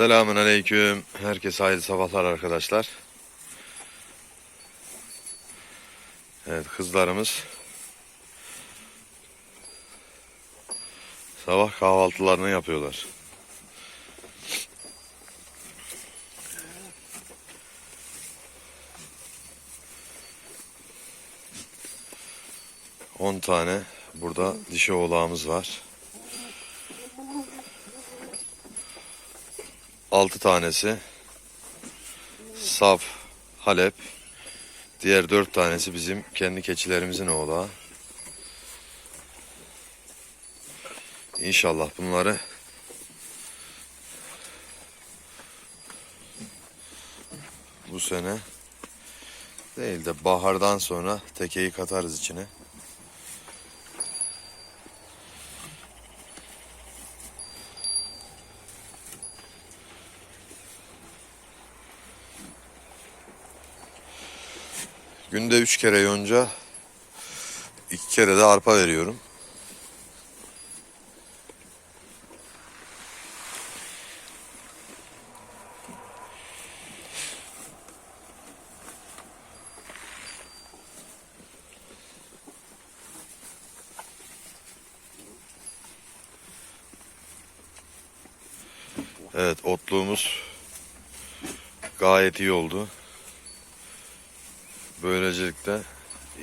Selamun Aleyküm. Herkese hayırlı sabahlar arkadaşlar. Evet kızlarımız sabah kahvaltılarını yapıyorlar. On tane burada dişi oğlağımız var. 6 tanesi saf Halep. Diğer 4 tanesi bizim kendi keçilerimizin oğlağı. İnşallah bunları bu sene değil de bahardan sonra tekeyi katarız içine. Günde 3 kere yonca, 2 kere de arpa veriyorum. Evet otluğumuz gayet iyi oldu. Böylelikle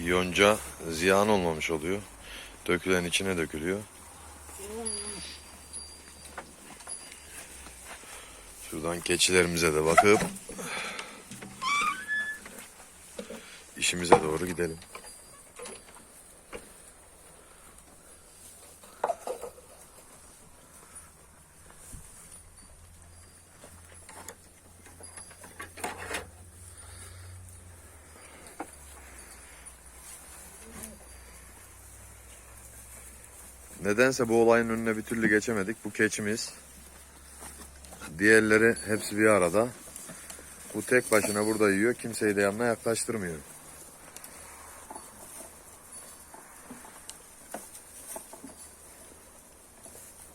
yonca ziyan olmamış oluyor. Dökülen içine dökülüyor. Şuradan keçilerimize de bakıp işimize doğru gidelim. Nedense bu olayın önüne bir türlü geçemedik. Bu keçimiz. Diğerleri hepsi bir arada. Bu tek başına burada yiyor. Kimseyi de yanına yaklaştırmıyor.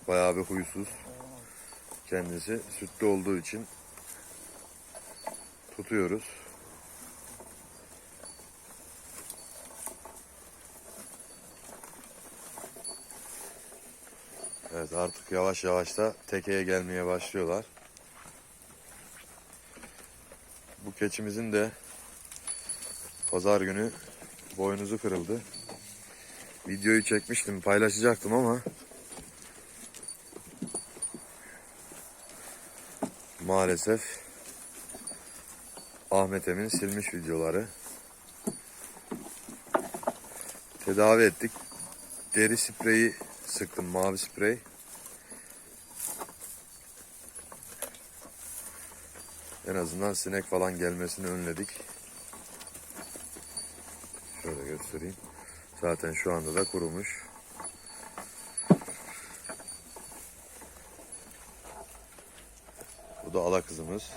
Bayağı bir huysuz. Kendisi sütlü olduğu için tutuyoruz. Evet artık yavaş yavaş da tekeye gelmeye başlıyorlar. Bu keçimizin de pazar günü boynuzu kırıldı. Videoyu çekmiştim paylaşacaktım ama maalesef Ahmet Emin silmiş videoları. Tedavi ettik. Deri spreyi sıktım mavi sprey. En azından sinek falan gelmesini önledik. Şöyle göstereyim. Zaten şu anda da kurumuş. Bu da ala kızımız.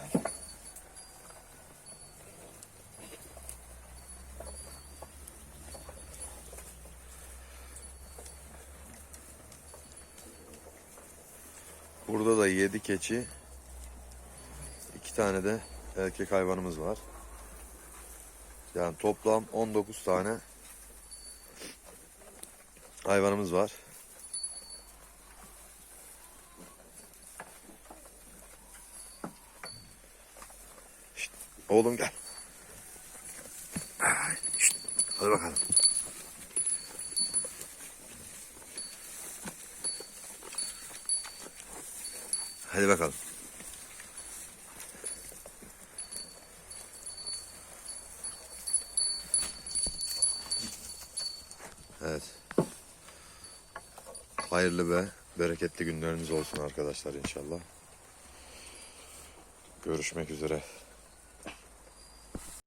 Burada da 7 keçi, iki tane de erkek hayvanımız var. Yani toplam 19 tane hayvanımız var. Şşt, oğlum gel. Şşt, hadi bakalım. Hadi bakalım. Evet. Hayırlı ve bereketli günleriniz olsun arkadaşlar inşallah. Görüşmek üzere.